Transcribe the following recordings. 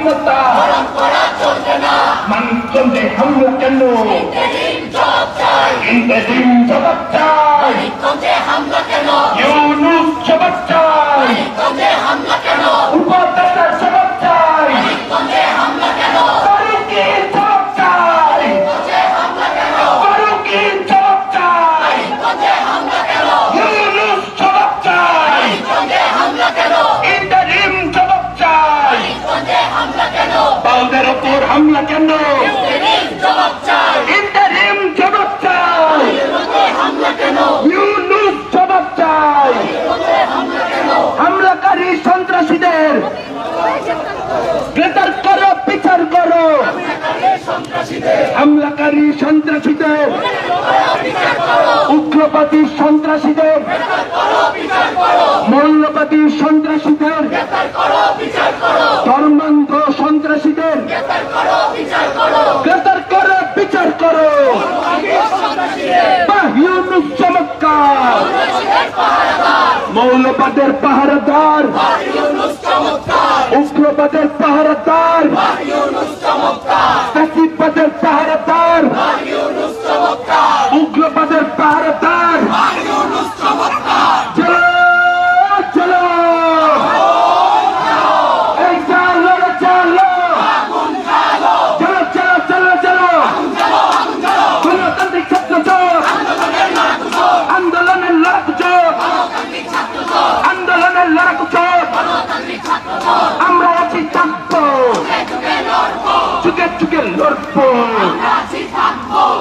স্বাধীনতা মানচন্দ্রে হামলা কেন? ইন্টারিম বাউদের ওপর হামলা কেন? হামলাকারী সন্ত্রাসীদের গ্রেটার করো, বিচার করো। হামলাকারী সন্ত্রাসীদের উগ্রবাদী সন্ত্রাসীদের, মৌলবাদী সন্ত্রাসীদের ধর্মান্ধ সন্ত্রাসীদের গ্রেটার করো বিচার করো বাহ, ইউনুস চমৎকার মৌলবাদের পাহারাদার। উগ্রবাদের পাহারাদার। ফ্যাসিবাদের পাহারাদার। উগ্রবাদের পাহারাদার।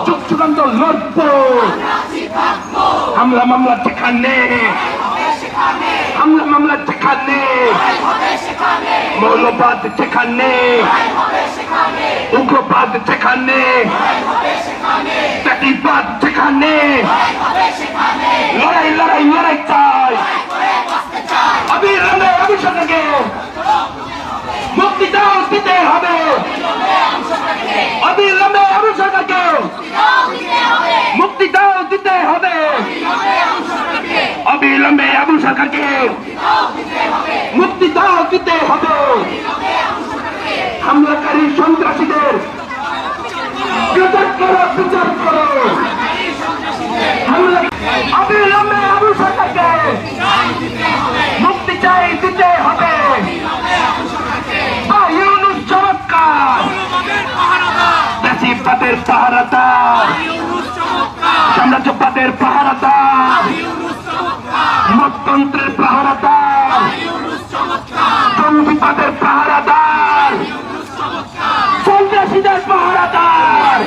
যুগ যুগান্ত লড়বো হামলা মামলা যেখানে হামলা মামলা যেখানে মৌলবাদ যেখানে উগ্রবাদ যেখানে জাতিবাদ যেখানে লড়াই লড়াই লড়াই চাই অবিরামে অভিষেকে মুক্তি দাও দিতে হবে অবিলম্বে অভিষেকে মুক্তি দাও দিতে হবে। অবিলম্বে আবু সরকারকে মুক্তি দাও দিতে হবে। হামলাকারী সন্ত্রাসীদের দেশিবাদের পাহারাদার সাম্রাজ্যবাদের পাহারাদার মততন্ত্রের পাহারাদার জঙ্গিবাদের পাহারাদার সন্ত্রাসীদের পাহারাদার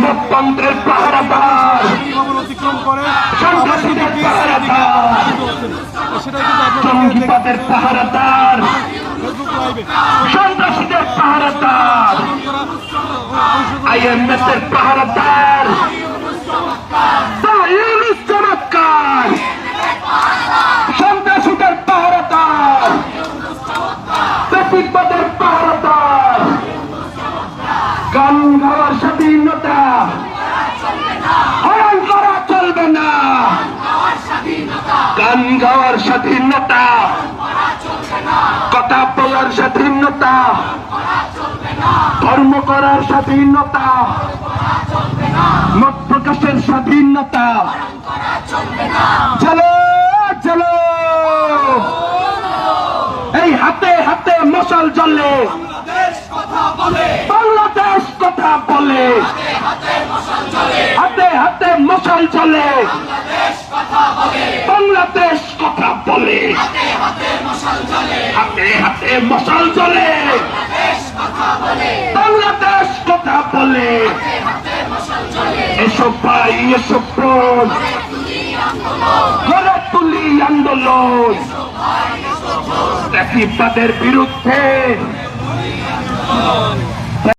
মততন্ত্রের পাহারাদার সন্ত্রাসীদের পাহারাদার সেটা জঙ্গিবাদের পাহারাদার সন্ত্রাসীদের পাহারাদার আইএমএস এর পাহারাদার। ইউনুস চমৎকার। সন্ত্রাসীদের পাহারাদার। প্রতিবাদের পাহারাদার। গান গাওয়ার স্বাধীনতা। হরণ করা চলবে না। গান গাওয়ার স্বাধীনতা। কথা বলার স্বাধীনতা। ধর্ম করার স্বাধীনতা। মত প্রকাশের স্বাধীনতা। চলো চলো। এই হাতে হাতে মশাল জ্বলে। বাংলাদেশ কথা বলে। হাতে হাতে মশাল জ্বলে। বাংলাদেশ কথা বলে। হাতে হাতে মশাল জ্বলে বাংলাদেশ কথা বলে গড়ে তুলি আন্দোলন। তাদের বিরুদ্ধে।